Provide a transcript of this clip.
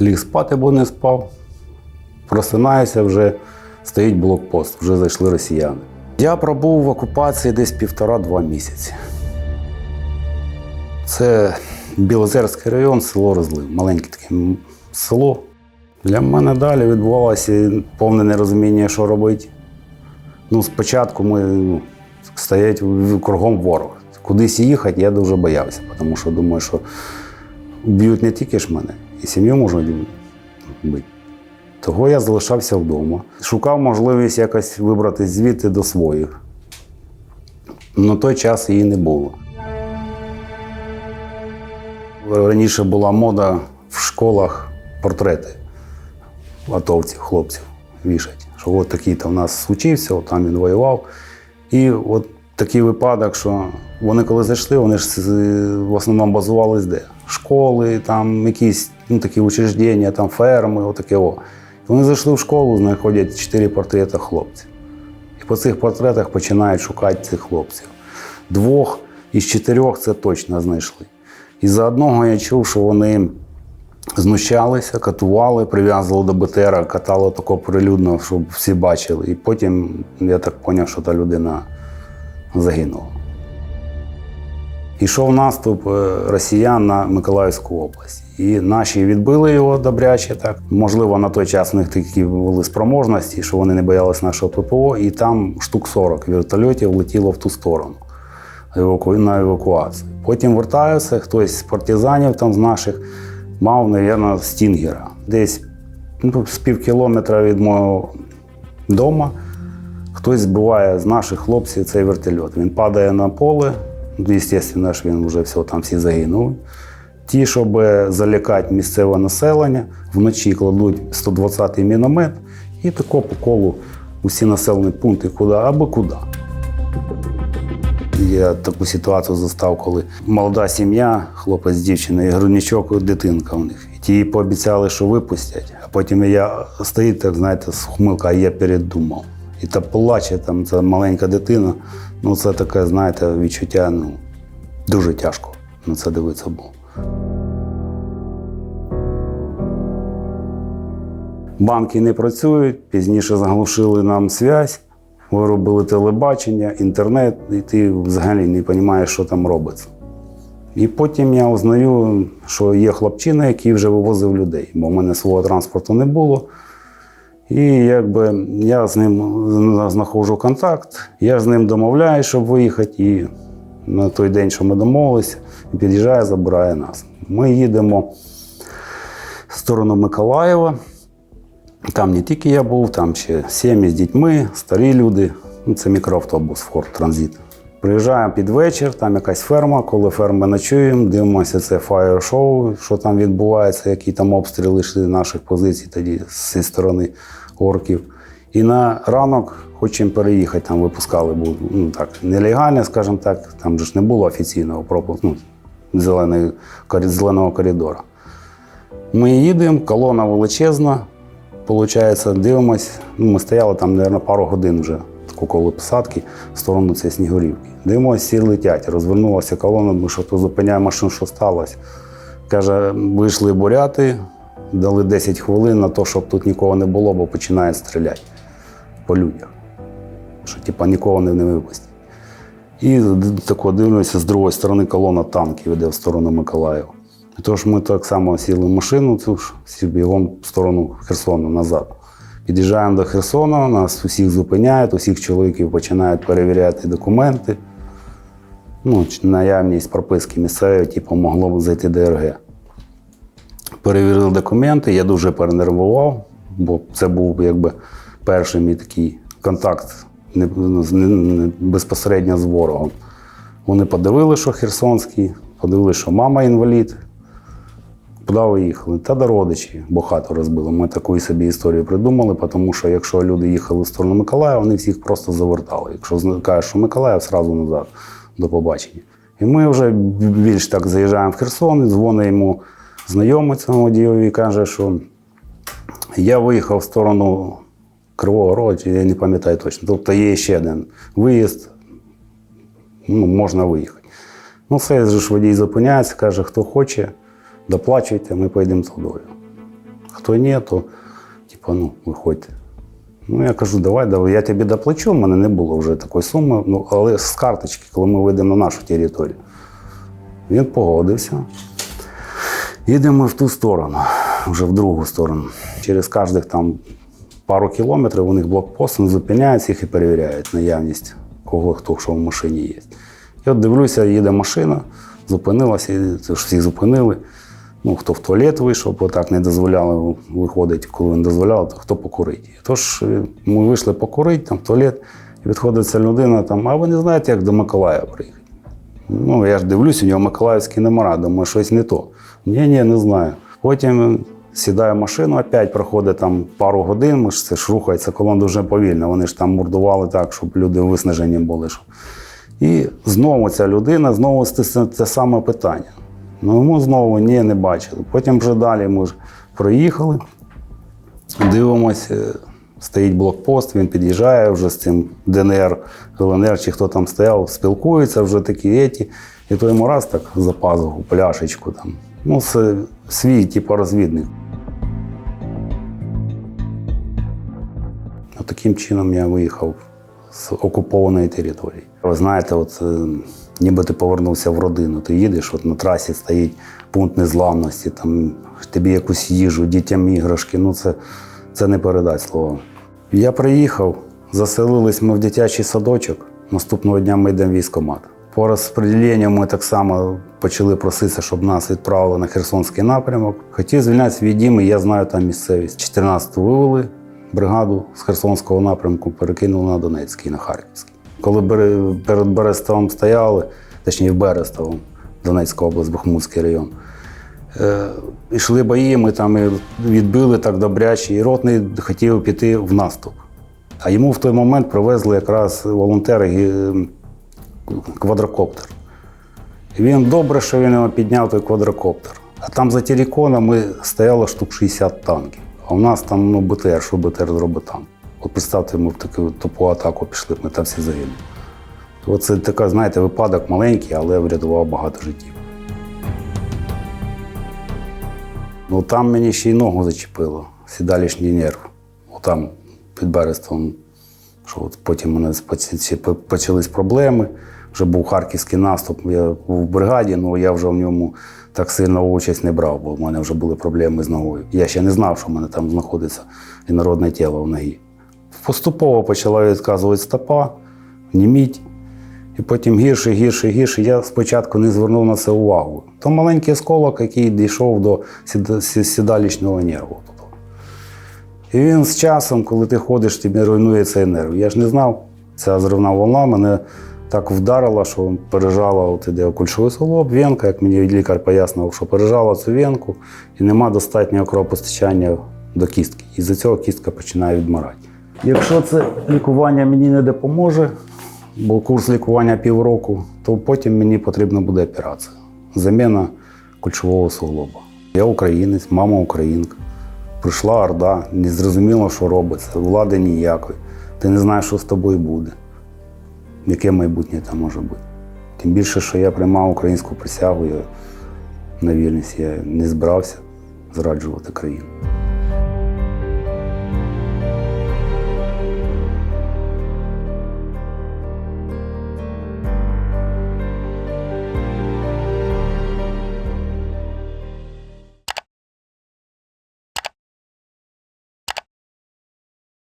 Ліг спати, бо не спав. Просинаюся, вже стоїть блокпост, вже зайшли росіяни. Я пробув в окупації десь півтора-два місяці. Це Білозерський район, село Розлив, маленьке таке село. Для мене далі відбувалося повне нерозуміння, що робити. Ну, спочатку ми ну, стоять кругом ворога. Кудись їхати я дуже боявся, тому що думаю, що б'ють не тільки ж мене, і сім'ю можуть бити. Того я залишався вдома. Шукав можливість якось вибратися звідти до своїх. На той час її не було. Раніше була мода в школах портрети атовців, хлопців вішать. Що от такий-то в нас случився, от там він воював. І от такий випадок, що вони коли зайшли, вони ж в основному базувались де? Школи, там якісь ну, такі учреждення, там ферми, отаке о. Вони зайшли в школу, знаходять чотири портрети хлопців. І по цих портретах починають шукати цих хлопців. Двох із чотирьох це точно знайшли. І за одного я чув, що вони знущалися, катували, прив'язували до БТРа, катали тако прилюдно, щоб всі бачили. І потім я так зрозумів, що та людина загинула. Ішов наступ е, росіян на Миколаївську область. І наші відбили його добряче. Так. Можливо, на той час у них такі були спроможності, що вони не боялись нашого ППО, і там штук 40 вертольотів летіло в ту сторону на евакуацію. Потім вертаюся, хтось з партизанів там з наших мав, мабуть, стінгера. Десь ну, з пів кілометра від мого дому хтось збиває з наших хлопців цей вертольот. Він падає на поле, звісно ж, він вже все, там всі загинули. Ті, щоб залякати місцеве населення, вночі кладуть 120-й міномет і тако по колу усі населені пункти, куди або куди. Я таку ситуацію застав, коли молода сім'я, хлопець з дівчиною, грудничок, дитинка у них. І ті пообіцяли, що випустять, а потім я стоїть, так знаєте, з хмилка, а я передумав. І та плаче, там ця маленька дитина. Ну, це таке, знаєте, відчуття, ну, дуже тяжко на це дивитися було. Банки не працюють, пізніше заглушили нам зв'язь, виробили телебачення, інтернет, і ти взагалі не розумієш, що там робиться. І потім я узнаю, що є хлопчина, який вже вивозив людей, бо в мене свого транспорту не було. І якби я з ним знаходжу контакт, я з ним домовляюсь, щоб виїхати. І на той день, що ми домовилися, під'їжджає, забирає нас. Ми їдемо в сторону Миколаєва. Там не тільки я був, там ще сім'ї з дітьми, старі люди. Ну, це мікроавтобус Форд Транзит. Приїжджаємо під вечір, там якась ферма. Коли ферми ночуємо, дивимося це фаєр-шоу, що там відбувається, які там обстріли йшли наших позицій тоді зі сторони орків. І на ранок хочемо переїхати, там випускали був, ну так, нелегально, скажімо так, там ж не було офіційного пропуску, ну, зеленої, зеленого коридора. Ми їдемо, колона величезна. Получається, дивимось. Ну, ми стояли там, мабуть, пару годин вже коло посадки в сторону цієї Снігурівки. Дивимось, всі летять. Розвернулася колона, ми що то зупиняє машину, що сталося. Каже, вийшли буряти, дали 10 хвилин на те, щоб тут нікого не було, бо починають стріляти по людях. Що типа нікого не, випустять. І тако дивлюся, з другої сторони колона танків йде в сторону Миколаєва. Тож ми так само сіли в машину, цю ж бігом в сторону Херсону назад. Під'їжджаємо до Херсона, нас усіх зупиняють, усіх чоловіків починають перевіряти документи. Ну, наявність прописки місцевої, типу, могло б зайти ДРГ. Перевірили документи, я дуже перенервував, бо це був якби перший мій такий контакт не, не- не- безпосередньо з ворогом. Вони подивили, що Херсонський, подивили, що мама інвалід. Куди ви їхали? Та до родичі, бо хату розбили. Ми таку собі історію придумали, тому що якщо люди їхали в сторону Миколаєва, вони всіх просто завертали. Якщо кажуть, що Миколаїв, одразу назад, до побачення. І ми вже більш так заїжджаємо в Херсон, і дзвонить йому знайомий цьому водієві і каже, що я виїхав в сторону Кривого Рогу, я не пам'ятаю точно. Тобто є ще один виїзд, ну, можна виїхати. Ну, все ж водій зупиняється, каже, хто хоче, доплачуйте, ми поїдемо водою. Хто ні, то типу, ну, виходьте. Ну, я кажу, давай, давай, я тобі доплачу, в мене не було вже такої суми, ну, але з карточки, коли ми вийдемо на нашу територію. Він погодився. Їдемо в ту сторону, вже в другу сторону. Через кожних там пару кілометрів у них блокпост, вони зупиняються їх і перевіряють наявність кого хто що в машині є. І от дивлюся, їде машина, зупинилася, це ж всі зупинили. Ну, хто в туалет вийшов, бо так не дозволяли виходити, коли не дозволяли, то хто покурить. Тож е, ми вийшли покурити там в туалет, і відходить ця людина там, а ви не знаєте, як до Миколаєва приїхати? Ну, я ж дивлюсь, у нього миколаївські номера, думаю, щось не то. Ні, ні, не знаю. Потім сідає в машину, опять проходить там пару годин, ми ж це ж рухається колона дуже повільно. Вони ж там мордували так, щоб люди виснажені були. І знову ця людина, знову це, це, саме питання. Ну йому знову ні, не бачили. Потім вже далі ми ж проїхали, дивимося, стоїть блокпост, він під'їжджає вже з цим ДНР, ЛНР чи хто там стояв, спілкується вже такі еті. І той йому раз так за пазуху, пляшечку там. Ну, це свій, типу, розвідник. От таким чином я виїхав з окупованої території. Ви знаєте, от е, ніби ти повернувся в родину. Ти їдеш, от на трасі стоїть пункт незламності, там тобі якусь їжу, дітям іграшки. Ну це, це не передать слово. Я приїхав, заселились ми в дитячий садочок. Наступного дня ми йдемо в військкомат. По розподіленню ми так само почали проситися, щоб нас відправили на Херсонський напрямок. Хотів звільнятися від Діми, я знаю там місцевість. 14-ту вивели бригаду з Херсонського напрямку, перекинули на Донецький, на Харківський. Коли перед Берестовом стояли, точніше в Берестовому, Донецька область, Бахмутський район. Е, Йшли бої, ми там відбили так добряче, і ротний хотів піти в наступ. А йому в той момент привезли якраз волонтери квадрокоптер. І він добре, що він його підняв той квадрокоптер. А там за телеконами стояло штук 60 танків. А у нас там ну, БТР, що БТР зробить там. От представте, ми в таку тупу атаку пішли, ми там всі загинули. Оце така, знаєте, випадок маленький, але врятував багато життів. Ну там мені ще й ногу зачепило, сідалішній нерв. Отам під Берестом. Що от потім поці- почались проблеми. Вже був харківський наступ. Я був в бригаді, але я вже в ньому так сильно участь не брав, бо в мене вже були проблеми з ногою. Я ще не знав, що в мене там знаходиться інородне тіло в ногі. Поступово почала відказувати стопа, німіть. І потім гірше, гірше, гірше. Я спочатку не звернув на це увагу. То маленький осколок, який дійшов до сідалічного нерву. І він з часом, коли ти ходиш, тобі руйнує цей нерв. Я ж не знав, ця зривна волна мене так вдарила, що пережала от іде кульшовий суглоб, венка, як мені лікар пояснив, що пережала цю венку і нема достатнього кровопостачання до кістки. І з-за цього кістка починає відмирати. Якщо це лікування мені не допоможе, бо курс лікування півроку, то потім мені потрібна буде операція. Заміна кульшового суглоба. Я українець, мама українка. Прийшла орда, не зрозуміло, що робиться, влади ніякої. Ти не знаєш, що з тобою буде, яке майбутнє там може бути. Тим більше, що я приймав українську присягу, я на вільність я не збирався зраджувати країну.